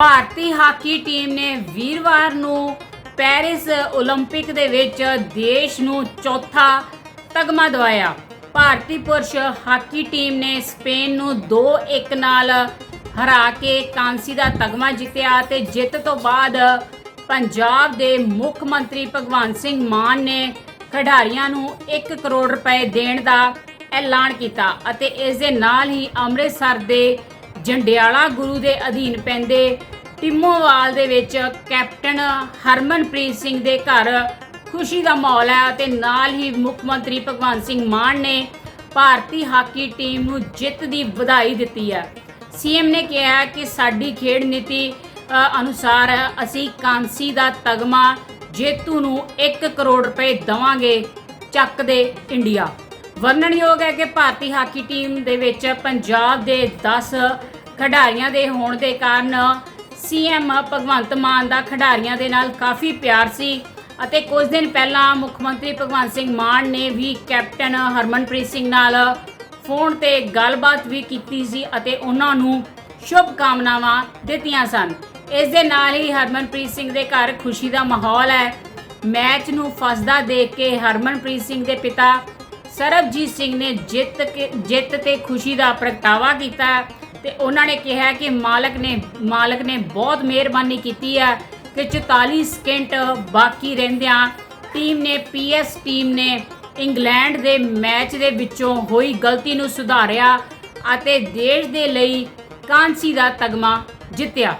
ਭਾਰਤੀ hockey team ਨੇ ਵੀਰਵਾਰ ਨੂੰ ਪੈਰਿਸ 올림픽 ਦੇ ਵਿੱਚ ਦੇਸ਼ ਨੂੰ ਚੌਥਾ ਤਗਮਾ ਦਿਵਾਇਆ ਭਾਰਤੀ ਪੁਰਸ਼ ਹਾਕੀ ਟੀਮ ਨੇ ਸਪੇਨ ਨੂੰ 2-1 ਨਾਲ ਹਰਾ ਕੇ ਕਾਂਸੀ ਦਾ ਤਗਮਾ ਜਿੱਤਿਆ ਤੇ ਜਿੱਤ ਤੋਂ ਬਾਅਦ ਪੰਜਾਬ ਦੇ ਮੁੱਖ ਮੰਤਰੀ ਭਗਵੰਤ ਸਿੰਘ ਮਾਨ ਨੇ ਖਿਡਾਰੀਆਂ ਨੂੰ 1 ਕਰੋੜ ਰੁਪਏ ਦੇਣ ਦਾ ਐਲਾਨ ਕੀਤਾ ਅਤੇ ਇਸ ਦੇ ਨਾਲ ਹੀ ਅੰਮ੍ਰਿਤਸਰ ਦੇ ਜੰਡਿਆਲਾ ਗੁਰੂ ਦੇ ਅਧੀਨ ਪੈਂਦੇ ਟਿਮੋਵਾਲ ਦੇ ਵਿੱਚ ਕੈਪਟਨ ਹਰਮਨਪ੍ਰੀਤ ਸਿੰਘ ਦੇ ਘਰ ਖੁਸ਼ੀ ਦਾ ਮਾਹੌਲ ਹੈ ਅਤੇ ਨਾਲ ਹੀ ਮੁੱਖ ਮੰਤਰੀ ਭਗਵੰਤ ਸਿੰਘ ਮਾਨ ਨੇ ਭਾਰਤੀ ਹਾਕੀ ਟੀਮ ਨੂੰ ਜਿੱਤ ਦੀ ਵਧਾਈ ਦਿੱਤੀ ਹੈ। ਸੀਐਮ ਨੇ ਕਿਹਾ ਕਿ ਸਾਡੀ ਖੇਡ ਨੀਤੀ ਅਨੁਸਾਰ ਅਸੀਂ ਕਾਂਸੀ ਦਾ ਤਗਮਾ ਜੇਤੂ ਨੂੰ 1 ਕਰੋੜ ਰੁਪਏ ਦਵਾਂਗੇ ਚੱਕ ਦੇ ਇੰਡੀਆ। ਵਰਣਨਯੋਗ ਹੈ ਕਿ ਭਾਰਤੀ ਹਾਕੀ ਟੀਮ ਦੇ ਵਿੱਚ ਪੰਜਾਬ ਦੇ 10 ਖਿਡਾਰੀਆਂ ਦੇ ਹੋਣ ਦੇ ਕਾਰਨ ਸੀਐਮ ਭਗਵੰਤ ਮਾਨ ਦਾ ਖਿਡਾਰੀਆਂ ਦੇ ਨਾਲ ਕਾਫੀ ਪਿਆਰ ਸੀ ਅਤੇ ਕੁਝ ਦਿਨ ਪਹਿਲਾਂ ਮੁੱਖ ਮੰਤਰੀ ਭਗਵੰਤ ਸਿੰਘ ਮਾਨ ਨੇ ਵੀ ਕੈਪਟਨ ਹਰਮਨਪ੍ਰੀਤ ਸਿੰਘ ਨਾਲ ਫੋਨ ਤੇ ਗੱਲਬਾਤ ਵੀ ਕੀਤੀ ਸੀ ਅਤੇ ਉਹਨਾਂ ਨੂੰ ਸ਼ੁਭ ਕਾਮਨਾਵਾਂ ਦਿੱਤੀਆਂ ਸਨ। ਇਸ ਦੇ ਨਾਲ ਹੀ ਹਰਮਨਪ੍ਰੀਤ ਸਿੰਘ ਦੇ ਘਰ ਖੁਸ਼ੀ ਦਾ ਮਾਹੌਲ ਹੈ। ਮੈਚ ਨੂੰ ਫਸਦਾ ਦੇਖ ਕੇ ਹਰਮਨਪ੍ਰੀਤ ਸਿੰਘ ਦੇ ਪਿਤਾ ਸਰਬਜੀਤ ਸਿੰਘ ਨੇ ਜਿੱਤ ਕੇ ਜਿੱਤ ਤੇ ਖੁਸ਼ੀ ਦਾ ਪ੍ਰਗਟਾਵਾ ਕੀਤਾ ਤੇ ਉਹਨਾਂ ਨੇ ਕਿਹਾ ਕਿ ਮਾਲਕ ਨੇ ਮਾਲਕ ਨੇ ਬਹੁਤ ਮਿਹਰਬਾਨੀ ਕੀਤੀ ਹੈ ਕਿ 44 ਸਕਿੰਟ ਬਾਕੀ ਰਹਿੰਦਿਆਂ ਟੀਮ ਨੇ, ਪੀਐਸ ਟੀਮ ਨੇ ਇੰਗਲੈਂਡ ਦੇ ਮੈਚ ਦੇ ਵਿੱਚੋਂ ਹੋਈ ਗਲਤੀ ਨੂੰ ਸੁਧਾਰਿਆ ਅਤੇ ਦੇਸ਼ ਦੇ ਲਈ ਕਾਂਸੀ ਦਾ ਤਗਮਾ ਜਿੱਤਿਆ।